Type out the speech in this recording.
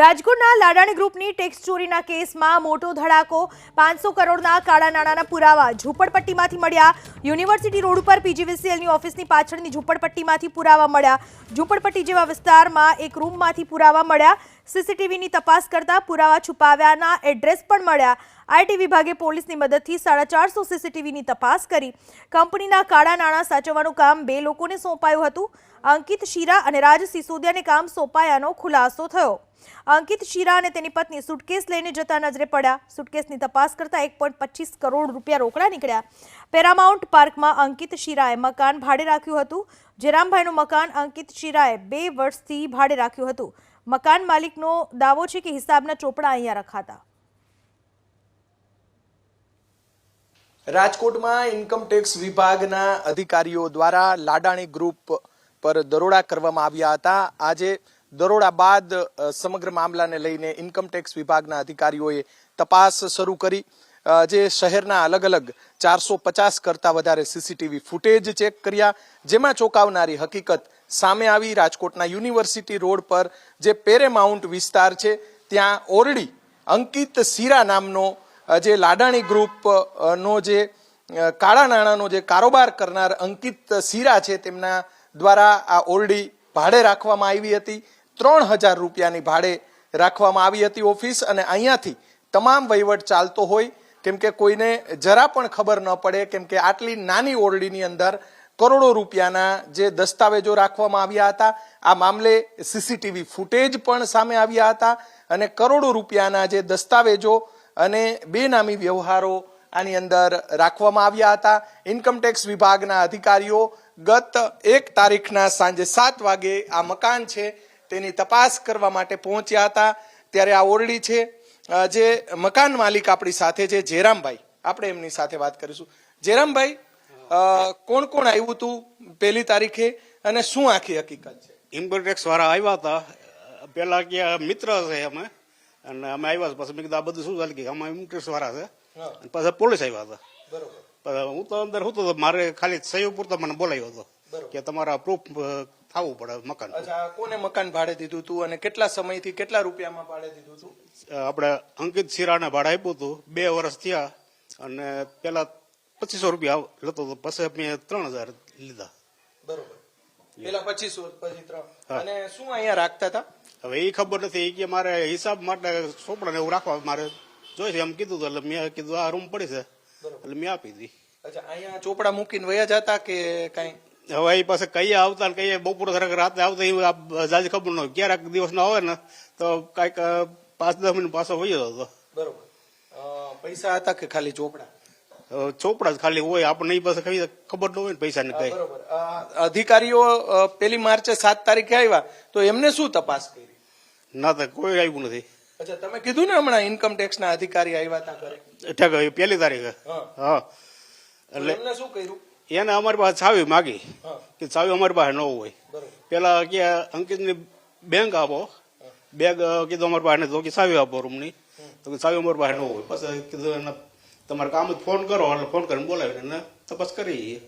રાજકોટના લાડાણી ગ્રુપની ટેક્સ ચોરીના કેસમાં મોટો ધડાકો, પાંચસો કરોડના કાળા નાણાંના પુરાવા ઝૂંપડપટ્ટીમાંથી મળ્યા. યુનિવર્સિટી રોડ ઉપર પીજીવીસીએલની ઓફિસની પાછળની ઝૂંપડપટ્ટીમાંથી પુરાવા મળ્યા. ઝૂંપડપટ્ટી જેવા વિસ્તારમાં એક રૂમમાંથી પુરાવા મળ્યા. સીસીટીવીની તપાસ કરતા પુરાવા છુપાવ્યાના એડ્રેસ પણ મળ્યા. આઈટી વિભાગે પોલીસની મદદથી સાડા ચારસો સીસીટીવીની તપાસ કરી. કંપનીના કાળા નાણાં સાચવવાનું કામ બે લોકોને સોંપાયું હતું. અંકિત શીરા અને રાજ સિસોદિયાને કામ સોંપાયાનો ખુલાસો થયો. અંકિત શીરા અને તેની પત્ની સુટકેસ લઈને જતા નજરે પડ્યા. સુટકેસની તપાસ કરતા એક કરોડ રૂપિયા રોકડા નીકળ્યા. પેરામાઉન્ટ પાર્કમાં અંકિત શીરાએ મકાન ભાડે રાખ્યું હતું. જેરામભાઈનું મકાન અંકિત શીરાએ બે વર્ષથી ભાડે રાખ્યું હતું. મકાન માલિકનો દાવો છે કે હિસાબના ચોપડા અહીંયા રખાતા. રાજકોટમાં ઇન્કમટેક્સ વિભાગના અધિકારીઓ દ્વારા લાડાણી ગ્રુપ પર દરોડા કરવામાં આવ્યા હતા. આજે દરોડા બાદ સમગ્ર મામલાને લઈને ઇન્કમટેક્સ વિભાગના અધિકારીઓએ તપાસ શરૂ કરી. જે શહેરના અલગ અલગ ચારસો પચાસ કરતા વધારે સીસીટીવી ફૂટેજ ચેક કર્યા, જેમાં ચોંકાવનારી હકીકત સામે આવી. રાજકોટના યુનિવર્સિટી રોડ પર જે પેરેમાઉન્ટ વિસ્તાર છે, ત્યાં ઓરડી અંકિત સીરા નામનો જે લાડાણી ગ્રુપ નો જે કાળા નાણાંનો જે કારોબાર કરનાર અંકિત સીરા છે, તેમના દ્વારા આ ઓરડી ભાડે રાખવામાં આવી હતી. ત્રણ હજાર રૂપિયાની ભાડે રાખવામાં આવી હતી ઓફિસ અને અહીંયાથી તમામ વહીવટ ચાલતો હોય, કેમ કે કોઈને જરા પણ ખબર ન પડે, કેમ કે આટલી નાની ઓરડીની અંદર કરોડો રૂપિયાના જે દસ્તાવેજો રાખવામાં આવ્યા હતા, આ મામલે સીસીટીવી ફૂટેજ પણ સામે આવ્યા હતા અને કરોડો રૂપિયાના જે દસ્તાવેજો અને બેનામી વ્યવહારો આની અંદર રાખવામાં આવ્યા હતા. ઇન્કમટેક્સ વિભાગના અધિકારીઓ ગત એક તારીખના સાંજે સાત વાગે આ મકાન છે તેની તપાસ કરવા માટે પહોંચ્યા હતા. ત્યારે આ ઓરડી છે જે મકાન માલિક આપણી સાથે છે જેરામભાઈ આપણે એમની સાથે વાત કરીશું. જેરામભાઈ કોણ કોણ આવ્યું હતું પહેલી તારીખે અને શું આખી હકીકત છે? ઇન્કમ વાળા આવ્યા હતા. પેલા કે મિત્ર છે અમે. અને અમે આવ્યા પછી મેં કીધું આ બધું શું ચાલે કે અમે ઇન્કમ વાળા છે. પછી પાછા પોલીસ આવ્યા હતા. બરોબર. હું તો અંદર હું તો મારે ખાલી સહયોગ પૂરતો મને બોલાવ્યો હતો કે તમારા પ્રૂફ થવું પડે મકાન અચ્છા કોને મકાન ભાડે દીધું હતું અને કેટલા સમયથી કેટલા રૂપિયામાં ભાડે દીધું હતું આપણે અંકિત શિરાને ભાડે આપ્યું હતું બે વર્ષ થયા અને પેલા પચીસો રૂપિયા લેતો હતો પછી મેં ત્રણ હજાર લીધા. બરોબર. પેલા પચીસો પછી ત્રણ. અને શું અહીંયા રાખતા હતા? હવે એ ખબર નથી કે મારે હિસાબ માટે ચોપડા ને એવું રાખવા મારે જોઈશે એમ કીધું હતું એટલે મેં કીધું આ રૂમ પડી છે. એટલે મેં આપી દીધી. અચ્છા અહીંયા ચોપડા મૂકીને વયા જતા કે કઈ? હવે એ પાસે કઈ આવતા ને કઈ બપોર ધરાક રાતે આવતા એ જાજ ખબર ન હોય. ક્યારેક દિવસ ના આવે ને તો કંઈક પાંચ દસ મિનિટ પાછો હોય હતો. બરોબર. પૈસા હતા કે ખાલી ચોપડા? ચોપડા જ ખાલી હોય. આપણને એ પાસે કઈ ખબર ન હોય ને પૈસા ને કઈ. અધિકારીઓ પેલી માર્ચે સાત તારીખે આવ્યા તો એમને શું તપાસ કરી? ના તો કોઈ આવ્યું નથી. અચ્છા તમે કીધું ને હમણાં ઇન્કમ ટેક્સ ના અધિકારી આવ્યા હતા ઘરે? પહેલી તારીખે. હા. હા. એટલે એમને શું કર્યું? એને અમારી પાસે ચાવી માગી કે ચાવી અમારી પાસે ન હોય. પેલા કે અંકિતની બેંક આપો. બેગ કીધું અમારી પાસે તો કે ચાવી આપો રૂમની. તો કે ચાવી અમારી પાસે ન હોય. પછી કીધું એને તમારે કામ જ ફોન કરો એટલે ફોન કરીને બોલાવીને તપાસ કરી